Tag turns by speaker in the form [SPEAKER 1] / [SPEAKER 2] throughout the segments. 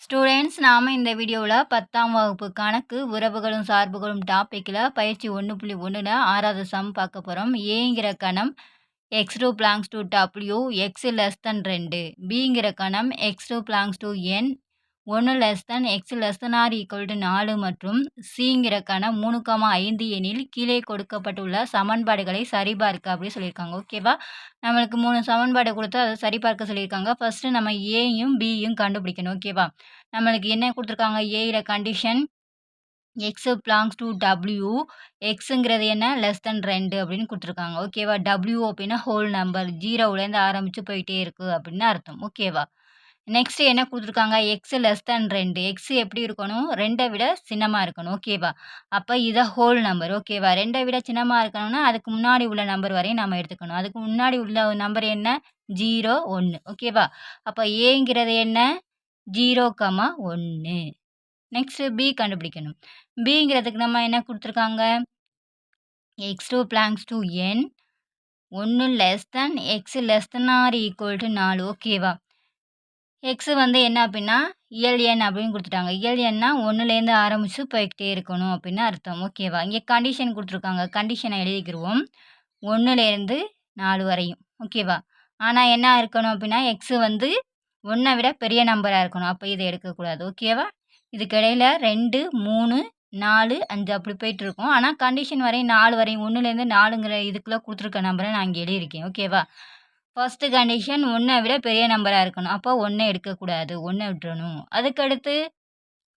[SPEAKER 1] Students நாம் இந்த வீடியோவில் பத்தாம் வகுப்பு கணக்கு உறவுகளும் சார்புகளும் டாப்பிக்கில் பயிற்சி ஒன்று புள்ளி ஒன்றில் ஆறாவது சம் பார்க்க போகிறோம் ஏங்கிற கணம் x to belongs to W x less than ரெண்டு. பிங்கிற கணம் x to belongs to N ஒன்று less than x less than or equal to நாலு மற்றும் சிங்கிறக்கான மூணு காமா ஐந்து எனில் கீழே கொடுக்கப்பட்டுள்ள சமன்பாடுகளை சரிபார்க்க அப்படின்னு சொல்லியிருக்காங்க. ஓகேவா நம்மளுக்கு மூணு சமன்பாடு கொடுத்து அதை சரிபார்க்க சொல்லியிருக்காங்க. ஃபஸ்ட்டு நம்ம ஏயும் பியும் கண்டுபிடிக்கணும். ஓகேவா நம்மளுக்கு என்ன கொடுத்துருக்காங்க? ஏயில் condition x belongs to W எக்ஸுங்கிறது என்ன? லெஸ் தென் ரெண்டு அப்படின்னு கொடுத்துருக்காங்க. ஓகேவா டபிள்யூ அப்படின்னா ஹோல் நம்பர் ஜீரோவுலேருந்து ஆரம்பித்து போயிட்டே இருக்குது அப்படின்னு அர்த்தம். ஓகேவா நெக்ஸ்ட் என்ன கொடுத்துருக்காங்க? எக்ஸ் லெஸ் தேன் ரெண்டு. எக்ஸ் எப்படி இருக்கணும்? ரெண்டை விட சின்னமாக இருக்கணும். ஓகேவா அப்போ இதை ஹோல் நம்பர் ஓகேவா ரெண்டை விட சின்னமாக இருக்கணும்னா அதுக்கு முன்னாடி உள்ள நம்பர் வரையும் நம்ம எடுத்துக்கணும். அதுக்கு முன்னாடி உள்ள நம்பர் என்ன? ஜீரோ ஒன்று ஓகேவா அப்போ ஏங்கிறது என்ன? ஜீரோ கமா ஒன்று நெக்ஸ்ட்டு பி கண்டுபிடிக்கணும் பிங்கிறதுக்கு நம்ம என்ன கொடுத்துருக்காங்க? X to belongs to N ஒன்று less then x less then or equal to நாலு. ஓகேவா எக்ஸு வந்து என்ன அப்படின்னா இயல் எண் அப்படின்னு கொடுத்துட்டாங்க. இயல் எண்ணா ஒன்றுலேருந்து ஆரம்பித்து போய்கிட்டே இருக்கணும் அப்படின்னு அர்த்தம். ஓகேவா இங்கே கண்டிஷன் கொடுத்துருக்காங்க. கண்டிஷனை எழுதிக்கிடுவோம் ஒன்றுலேருந்து நாலு வரையும். ஓகேவா ஆனால் என்ன இருக்கணும் அப்படின்னா எக்ஸு வந்து ஒன்றை விட பெரிய நம்பராக இருக்கணும். அப்போ இதை எடுக்கக்கூடாது. ஓகேவா இதுக்கு இடையில் ரெண்டு மூணு நாலு அஞ்சு அப்படி போயிட்டுருக்கோம். ஆனால் கண்டிஷன் வரையும் நாலு வரையும் ஒன்றுலேருந்து நாலுங்கிற இதுக்குள்ளே கொடுத்துருக்க நம்பரை நான் இங்கே எழுதியிருக்கேன். ஓகேவா ஃபஸ்ட்டு கண்டிஷன் ஒன்றை விட பெரிய நம்பராக இருக்கணும். அப்போ ஒன்றை எடுக்கக்கூடாது. ஒன்றை விட்டுறணும். அதுக்கடுத்து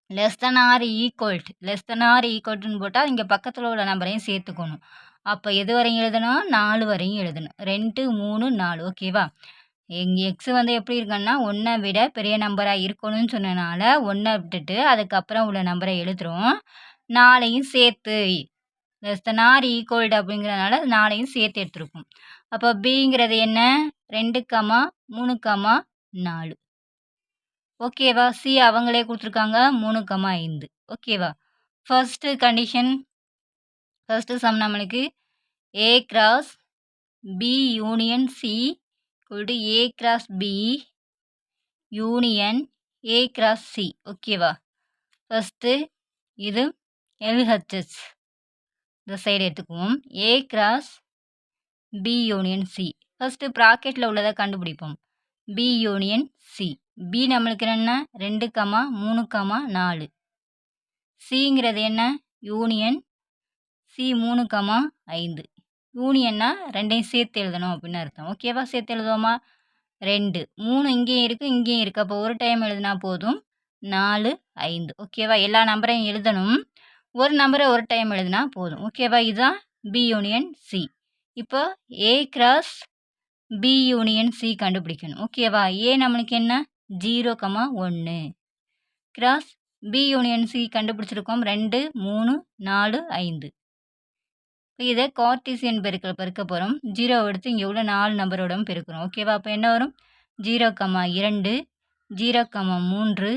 [SPEAKER 1] less than or equal to less than or ஈக்குவல்ட்டுன்னு போட்டால் இங்கே பக்கத்தில் உள்ள நம்பரையும் சேர்த்துக்கணும். அப்போ எது வரையும் எழுதணும்? நாலு வரையும் எழுதணும். ரெண்டு மூணு நாலு. ஓகேவா எங்கள் எக்ஸு வந்து எப்படி இருக்குன்னா ஒன்றை விட பெரிய நம்பராக இருக்கணும்னு சொன்னனால ஒன்றை விட்டுட்டு அதுக்கப்புறம் உள்ள நம்பரை எழுதுகிறோம் நாளையும் சேர்த்து லெஸ் தன் ஆர் ஈக்குவல்ட் அப்படிங்கிறதுனால நாளையும் சேர்த்து எடுத்துருக்கோம் அப்போ பிங்கிறது என்ன? ரெண்டு கமா மூணு கமா நாலு. ஓகேவா சி அவங்களே கொடுத்துருக்காங்க. மூணு கமா ஐந்து. ஓகேவா ஃபர்ஸ்ட்டு கண்டிஷன் ஃபஸ்ட்டு சம் நம்மளுக்கு A cross B union C கொடு A cross B union A cross C ஓகேவா ஃபஸ்ட்டு இது எல்ஹெச்எஸ் இந்த சைடு எடுத்துக்குவோம். A cross B union C first ப்ராக்கெட்டில் உள்ளதை கண்டுபிடிப்போம். பி யூனியன் சி பி நம்மளுக்கு என்ன? ரெண்டு கமா மூணு கமா நாலு. சிங்கிறது என்ன? யூனியன் சி மூணு கமா ஐந்து. யூனியன்னா ரெண்டையும் சேர்த்து எழுதணும் அப்படின்னு அர்த்தம். ஓகேவா சேர்த்து எழுதுவோமா? ரெண்டு. மூணு இங்கேயும் இருக்குது இங்கேயும் இருக்குது அப்போ ஒரு டைம் எழுதினா போதும். நாலு ஐந்து. ஓகேவா எல்லா நம்பரையும் எழுதணும். ஒரு நம்பரை ஒரு டைம் எழுதினா போதும். ஓகேவா இதுதான் பி யூனியன் சி இப்போ A cross B union C கண்டுபிடிக்கணும். ஓகேவா ஏ நம்மளுக்கு என்ன? ஜீரோ கமா ஒன்று கிராஸ் பி யூனியன் சி கண்டுபிடிச்சிருக்கோம். ரெண்டு மூணு நாலு ஐந்து. இப்போ இதை கார்டீசியன் பெருக்கில் பெருக்க போகிறோம் ஜீரோ எடுத்து இங்கே உள்ள நாலு நம்பரோடும் பெருக்கிறோம். ஓகேவா அப்போ என்ன வரும்? ஜீரோ கமா இரண்டு ஜீரோ கமா மூன்று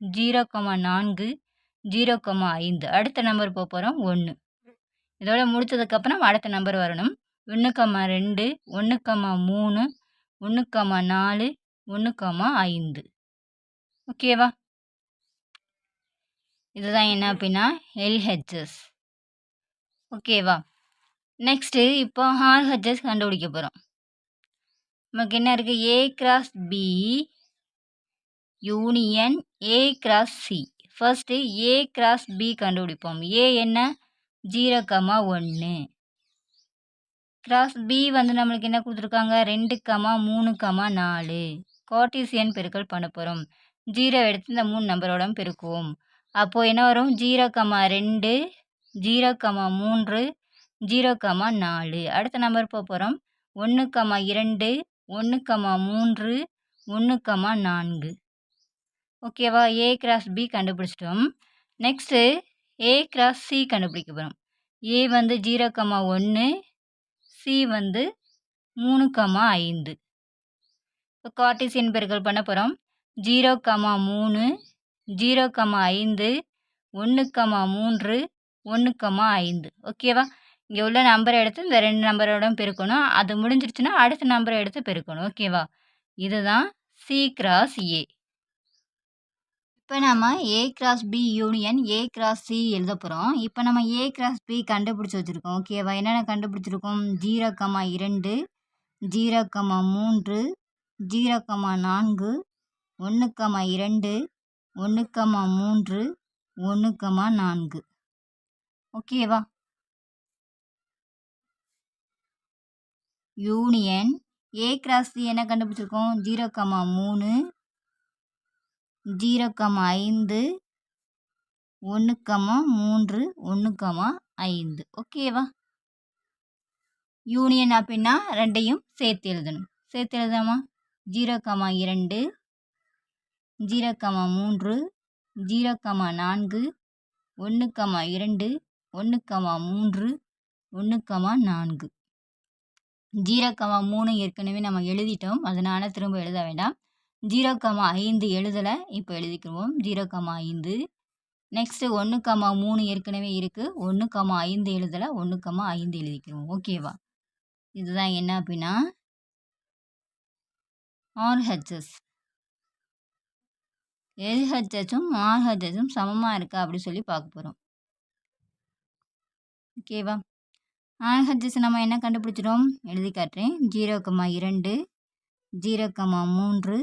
[SPEAKER 1] ஜீரோ கமா நான்கு ஜீரோ கமா ஐந்து. அடுத்த நம்பர் போக போகிறோம் ஒன்று இதோட முடித்ததுக்கப்புறம் அடுத்த நம்பர் வரணும். ஒன்று கம்மா ரெண்டு ஒன்று கம்மா மூணு ஒன்று கம்மா நாலு ஒன்று கம்மா ஐந்து. ஓகேவா? இதுதான் என்ன அப்படின்னா எல்ஹெச்எஸ் ஓகேவா? நெக்ஸ்ட்டு இப்போ ஆர்ஹெச்எஸ் கண்டுபிடிக்க போகிறோம் நமக்கு என்ன இருக்குது A cross B union A cross C first A cross B கண்டுபிடிப்போம். ஏ என்ன? ஜீரோ கம்மா ஒன்று கிராஸ் பி வந்து நம்மளுக்கு என்ன கொடுத்துருக்காங்க? ரெண்டு கமா மூணு கமா நாலு. கார்டீசியன் பெருக்கல் பண்ண போகிறோம் ஜீரோ எடுத்து இந்த மூணு நம்பரோட பெருக்குவோம். அப்போது என்ன வரும்? ஜீரோ கமா ரெண்டு ஜீரோ கமா மூன்று ஜீரோ கமா நாலு. அடுத்த நம்பர் போக போகிறோம் ஒன்று கமா இரண்டு ஒன்று கமா மூன்று ஒன்று கமா நான்கு. ஓகேவா ஏ கிராஸ் பி கண்டுபிடிச்சிட்டோம். நெக்ஸ்ட்டு ஏ கிராஸ் சி கண்டுபிடிக்க போகிறோம் ஏ வந்து ஜீரோ கமா ஒன்று சி வந்து மூணு கமா ஐந்து. இப்போ கார்டிசியன் பெருக்கல் பண்ண போகிறோம் ஜீரோ கமா மூணு ஜீரோ கமா ஐந்து ஒன்று கமா மூன்று ஒன்று கமா ஐந்து. ஓகேவா இங்கே உள்ள நம்பரை எடுத்து இந்த ரெண்டு நம்பரோட பெருக்கணும். அது முடிஞ்சிருச்சுன்னா அடுத்த நம்பரை எடுத்து பெருக்கணும். ஓகேவா இதுதான் சி கிராஸ் ஏ இப்போ நம்ம A cross B union A cross C எழுத போகிறோம் இப்போ நம்ம ஏ கிராஸ் பி கண்டுபிடிச்சி வச்சுருக்கோம். ஓகேவா என்னென்ன கண்டுபிடிச்சிருக்கோம்? ஜீரோ இரண்டு ஜீரோ மூன்று ஜீரோ நான்கு ஒன்று இரண்டு ஒன்று மூன்று ஒன்று நான்கு. ஓகேவா யூனியன் ஏ கிராஸ் சி என்ன கண்டுபிடிச்சிருக்கோம்? ஜீரோ மூணு ஜீரோக்கம் ஐந்து ஒன்று கமா மூன்று ஒன்று கமா ஐந்து ஓகேவா யூனியன் அப்படின்னா ரெண்டையும் சேர்த்து எழுதணும். சேர்த்து எழுதாமா ஜீரோக்கமா இரண்டு ஜீரோக்கமா மூன்று ஜீரோக்கமா நான்கு ஒன்று கமா இரண்டு ஒன்று கமா மூன்று ஒன்று கமா நான்கு. ஜீரோக்கமா மூணு ஏற்கனவே நம்ம எழுதிட்டோம். அதனால் திரும்ப எழுத வேண்டாம். ஜீரோ கமா ஐந்து எழுதலை இப்போ எழுதிக்கிடுவோம் ஜீரோ கமா ஐந்து. நெக்ஸ்ட்டு ஒன்று கமா மூணு ஏற்கனவே இருக்குது ஒன்று கமா ஐந்து எழுதலை ஒன்று கமா ஐந்து எழுதிக்கிறோம் ஓகேவா இதுதான் என்ன அப்படின்னா ஆர்ஹெச்எஸ் எல்ஹெச்எஸும் ஆர்ஹெச்எஸும் சமமாக இருக்கா அப்படின்னு சொல்லி பார்க்க போகிறோம் ஓகேவா ஆர்ஹெச்எஸ் நம்ம என்ன கண்டுபிடிச்சிடும் எழுதி காட்டுறேன். ஜீரோ கமா இரண்டு ஜீரோ கமா மூன்று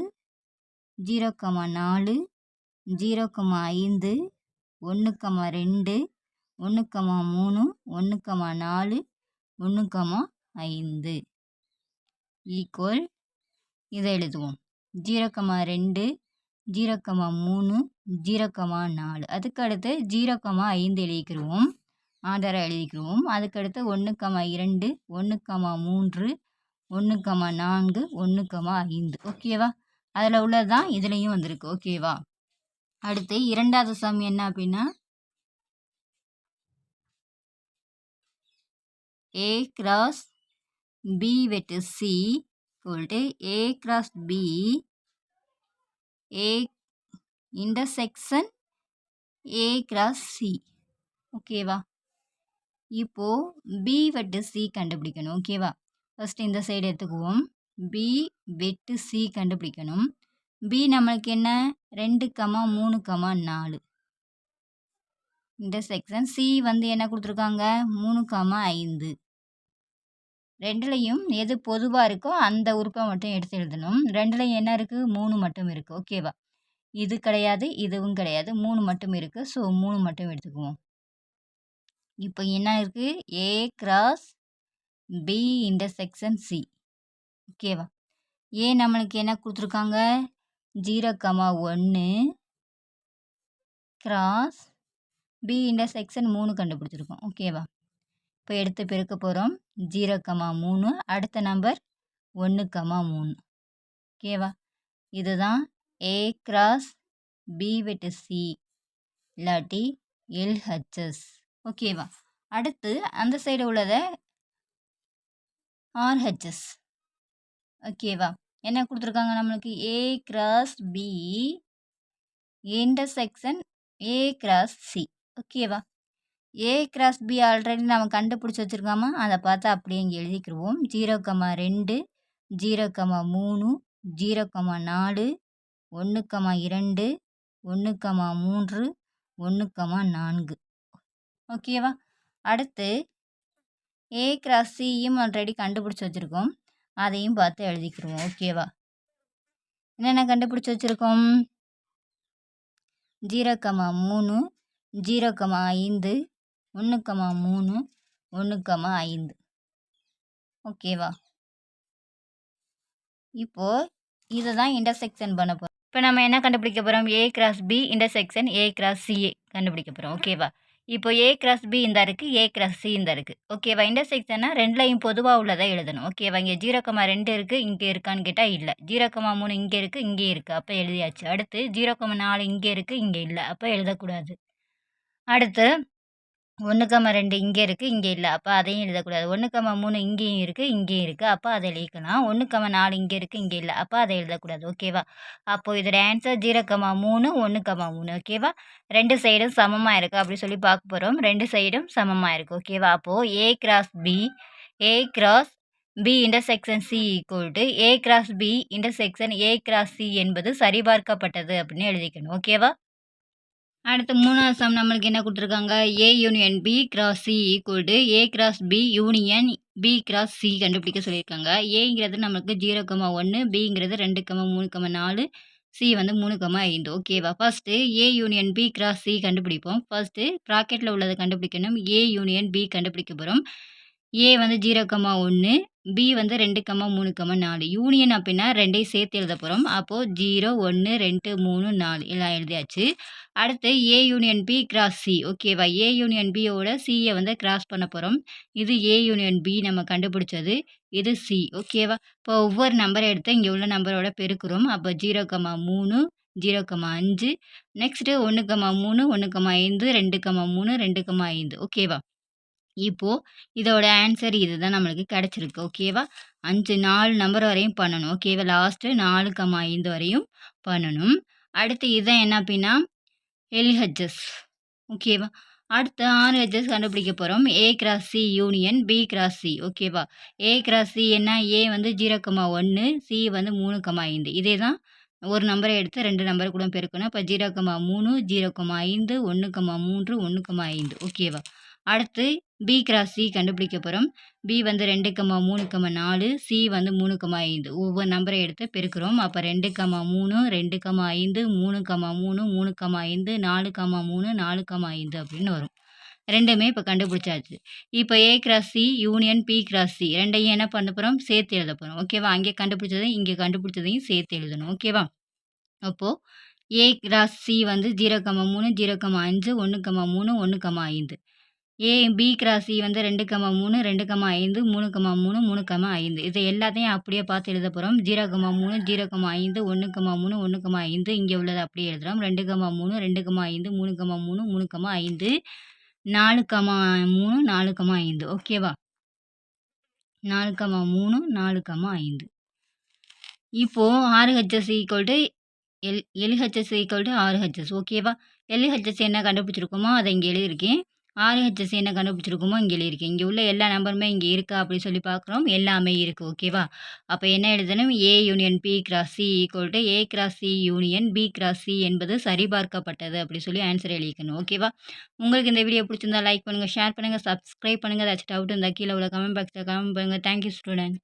[SPEAKER 1] ஜீரோ கமா நாலு ஜீரோ கமா ஐந்து ஒன்று கமா ரெண்டு ஒன்று கமா மூணு ஒன்று கமா நாலு ஒன்று கமா ஐந்து. ஈக்குவல் இதை எழுதுவோம். ஜீரோ கமா ரெண்டு ஜீரோ கமா மூணு ஜீரோ கமா நாலு. அதுக்கு அடுத்து ஜீரோ கமா ஐந்து எழுதிக்கிறோம் ஆதாரம் எழுதிக்கிறோம் அதுக்கடுத்து ஒன்று கமா இரண்டு ஒன்று கமா மூன்று ஒன்று கமா நான்கு ஒன்று கமா ஐந்து. ஓகேவா? அதில் உள்ளது தான் இதுலேயும் வந்திருக்கு. ஓகேவா அடுத்து இரண்டாவது சம் என்ன அப்படின்னா ஏ கிராஸ் பி வெட்டு சி சொல்லிட்டு A cross B A intersection A cross C ஓகேவா இப்போது பி வெட்டு சி கண்டுபிடிக்கணும். ஓகேவா ஃபஸ்ட்டு இந்த சைடு எடுத்துக்குவோம். பி வெட்டு சி கண்டுபிடிக்கணும். பி நம்மளுக்கு என்ன? ரெண்டு கமா மூணு கமா நாலு. இந்த செக்ஷன் சி வந்து என்ன கொடுத்துருக்காங்க? மூணு கமா ஐந்து. ரெண்டுலேயும் எது பொதுவாக இருக்கோ அந்த உறுப்பை மட்டும் எடுத்து எழுதணும். ரெண்டுலேயும் என்ன இருக்குது மூணு மட்டும் இருக்குது ஓகேவா இது கிடையாது இதுவும் கிடையாது. மூணு மட்டும் இருக்குது ஸோ மூணு மட்டும் எடுத்துக்குவோம். இப்போ என்ன இருக்குது A cross B intersection C ஓகேவா ஏ நம்மளுக்கு என்ன கொடுத்துருக்காங்க? ஜீரோ கமா ஒன்று கிராஸ் பி இன்டர்செக்ஷன் மூணு கண்டுபிடிச்சிருக்கோம். ஓகேவா? இப்போ எடுத்து பெருக்க போகிறோம் ஜீரோ கமா மூணு அடுத்த நம்பர் ஒன்று கமா மூணு. ஓகேவா? இதுதான் ஏ கிராஸ் பி வெட்டு சி இல்லாட்டி எல்ஹெச்எஸ் ஓகேவா? அடுத்து அந்த சைடு உள்ளதை ஆர்ஹெச்எஸ் ஓகேவா என்ன கொடுத்துருக்காங்க நம்மளுக்கு? A cross B intersection A cross C ஓகேவா ஏ கிராஸ் பி ஆல்ரெடி நம்ம கண்டுபிடிச்சி வச்சுருக்காம? அதை பார்த்து அப்படியே இங்கே எழுதிக்கிடுவோம் ஜீரோ கமா ரெண்டு ஜீரோ கமா மூணு ஜீரோ கமா நாலு ஒன்று கமா இரண்டு ஒன்று கமா மூன்று ஒன்று கமா நான்கு. ஓகேவா அடுத்து ஏ கிராஸ் சியும் ஆல்ரெடி கண்டுபிடிச்சி வச்சுருக்கோம். அதையும் பார்த்து எழுதிக்கிடுவோம் ஓகேவா என்னென்ன கண்டுபிடிச்சி வச்சுருக்கோம்? ஜீரோ கமா மூணு ஜீரோ கமா ஐந்து ஒன்று கமா மூணு ஒன்று கமா ஐந்து ஓகேவா இப்போது இதை தான் இன்டர்செக்ஷன் பண்ண போகிறோம் இப்போ நம்ம என்ன கண்டுபிடிக்க போகிறோம் A cross B intersection A cross C A கண்டுபிடிக்க போகிறோம் ஓகேவா இப்போ ஏ கிராஸ் பி இந்த இருக்குது ஏ கிராஸ் சி இந்த இருக்குது ஓகேவா இன்டர்செக்ஷன்னா ரெண்டுலையும் பொதுவாக உள்ளதாக எழுதணும். ஓகேவா இங்கே ஜீரோ கமா ரெண்டு இருக்குது இங்கே இருக்கான்னு கேட்டால் இல்லை. ஜீரோ கமா மூணு இங்கே இருக்குது இங்கே இருக்குது அப்போ எழுதியாச்சு. அடுத்து ஜீரோ கமா நாலு இங்கே இருக்குது இங்கே இல்லை. அப்போ எழுதக்கூடாது. அடுத்து ஒன்று கம்மா ரெண்டு இங்கே இருக்குது இங்கே இல்லை. அப்போ அதையும் எழுதக்கூடாது. ஒன்று கம்மா மூணு இங்கேயும் இருக்குது இங்கேயும் இருக்குது அப்போ அதை எழுதிக்கலாம் ஒன்று கம்மா நாலு இங்கே இருக்குது இங்கே இல்லை. அப்போ அதை எழுதக்கூடாது. ஓகேவா அப்போது இதோட ஆன்சர் ஜீரோ கம்மா மூணு ஒன்று கம்மா மூணு. ஓகேவா ரெண்டு சைடும் சமமாக இருக்குது அப்படி சொல்லி பார்க்க போகிறோம் ரெண்டு சைடும் சமமாக இருக்குது ஓகேவா அப்போது A cross B A cross B intersection C equal to A cross B intersection A cross C என்பது சரிபார்க்கப்பட்டது அப்படின்னு எழுதிக்கணும். ஓகேவா அடுத்து மூணாவது சம் நம்மளுக்கு என்ன கொடுத்துருக்காங்க? A union B cross C equal to A cross B union B cross C கண்டுபிடிக்க சொல்லியிருக்காங்க. ஏங்கிறது நம்மளுக்கு ஜீரோ கமா ஒன்று பிங்கிறது ரெண்டு கமா மூணு கமா நாலு சி வந்து மூணு கமா ஐந்து. ஓகேவா first A union B cross C கண்டுபிடிப்போம். ஃபஸ்ட்டு ப்ராக்கெட்டில் உள்ளதை கண்டுபிடிக்கணும். ஏ யூனியன் பி கண்டுபிடிக்க போகிறோம் ஏ வந்து ஜீரோ கமா ஒன்று பி வந்து ரெண்டு கமா மூணு கம்மா நாலு. யூனியன் அப்படின்னா ரெண்டையும் சேர்த்து எழுத போகிறோம் அப்போது ஜீரோ ஒன்று ரெண்டு மூணு நாலு எல்லாம் எழுதியாச்சு. அடுத்து A union B cross C ஓகேவா ஏ யூனியன் பியோட சியை வந்து கிராஸ் பண்ண போகிறோம் இது ஏ யூனியன் பி நம்ம கண்டுபிடிச்சது. இது சி ஓகேவா இப்போ ஒவ்வொரு நம்பரை எடுத்து இங்கே உள்ள நம்பரோட பெருக்கிறோம். அப்போ ஜீரோ கமா மூணு ஜீரோ கமா அஞ்சு. நெக்ஸ்ட்டு ஒன்று கம்மா மூணு ஒன்று கம்மா ஐந்து ரெண்டு கமா மூணு ரெண்டு கம்மா ஐந்து. ஓகேவா இப்போது இதோட ஆன்சர் இதுதான் நம்மளுக்கு கிடச்சிருக்கு ஓகேவா அஞ்சு நாலு நம்பர் வரையும் பண்ணணும் ஓகேவா லாஸ்ட்டு நாலு கம்மா ஐந்து வரையும் பண்ணணும். அடுத்து இதுதான் என்ன அப்படின்னா எல்ஹெச்எஸ் ஓகேவா அடுத்து ஆர்ஹெச்எஸ் கண்டுபிடிக்க போகிறோம் A cross C union B cross C ஓகேவா ஏ கிராஸ் சி என்ன? ஏ வந்து ஜீரோ கம்மா ஒன்று சி வந்து மூணு கம்மா ஐந்து. இதே தான் ஒரு நம்பரை எடுத்து ரெண்டு நம்பர் கூட பெருக்கணும். இப்போ ஜீரோ கம்மா மூணு ஜீரோ கம்மா ஐந்து ஒன்று கம்மா மூன்று ஒன்று கம்மா ஐந்து ஓகேவா அடுத்து பி கிராஸ் சி கண்டுபிடிக்க போகிறோம் பி வந்து ரெண்டு கம்மா மூணு கம்மா நாலு சி வந்து மூணு கம்மா ஐந்து. ஒவ்வொரு நம்பரை எடுத்து பெருக்கிறோம். அப்போ ரெண்டு கம்மா மூணு ரெண்டு கம்மா ஐந்து மூணு கம்மா மூணு மூணு கம்மா ஐந்து நாலு கம்மா மூணு நாலு கம்மா ஐந்து அப்படின்னு வரும். ரெண்டுமே இப்போ கண்டுபிடிச்சாச்சு. இப்போ A cross C union B cross C ரெண்டையும் என்ன பண்ண போகிறோம் சேர்த்து எழுத போகிறோம் ஓகேவா அங்கே கண்டுபிடிச்சதையும் இங்கே கண்டுபிடிச்சதையும் சேர்த்து எழுதணும். ஓகேவா அப்போது ஏ கிராஸ் சி வந்து ஜீரோ கம்மா மூணு ஜீரோ கம்மா அஞ்சு ஒன்று கம்மா மூணு ஒன்று கம்மா ஐந்து. A B cross C e வந்து ரெண்டு கமா மூணு ரெண்டு கமா ஐந்து மூணு கமா மூணு மூணு கம்மா ஐந்து. இதை எல்லாத்தையும் அப்படியே பார்த்து எழுத போகிறோம் ஜீரோ கமா மூணு ஜீரோ கமா ஐந்து ஒன்று கமா மூணு ஒன்று கமா ஐந்து. இங்கே உள்ளதை அப்படியே எழுதுகிறோம் ரெண்டு கமா மூணு ரெண்டு கமா ஐந்து மூணு கமா மூணு மூணு கமா ஐந்து. நாலு கமா மூணு நாலு கமா ஐந்து. ஓகேவா நாலு கமா மூணு நாலு கமா ஐந்து. இப்போது ஆறு HS equal to L LHS equal to ஆறு ஹெச்எஸ் ஓகேவா எல்ஹெச்எஸ் என்ன கண்டுபிடிச்சிருக்கோமோ அதை இங்கே எழுதியிருக்கேன். ஆர்ஹெச்எஸ் என்ன கண்டுபிடிச்சிருக்குமோ? இங்கே இருக்குது இங்கே உள்ள எல்லா நம்பருமே இங்கே இருக்கா அப்படின்னு சொல்லி பார்க்குறோம் எல்லாமே இருக்குது ஓகேவா அப்போ என்ன எழுதணும் A union B cross C equal to A cross C union B cross C என்பது சரிபார்க்கப்பட்டது அப்படி சொல்லி ஆன்சர் எழுதிக்கணும் ஓகேவா உங்களுக்கு இந்த வீடியோ பிடிச்சிருந்தா லைக் பண்ணுங்கள் ஷேர் பண்ணுங்கள் சப்ஸ்கிரைப் பண்ணுங்கள் ஏதாச்சும் டவுட் இருந்தால் கீழே உள்ள கமெண்ட் பாக்ஸில் கமெண்ட் பண்ணுங்கள் தேங்க்யூ ஸ்டூடெண்ட்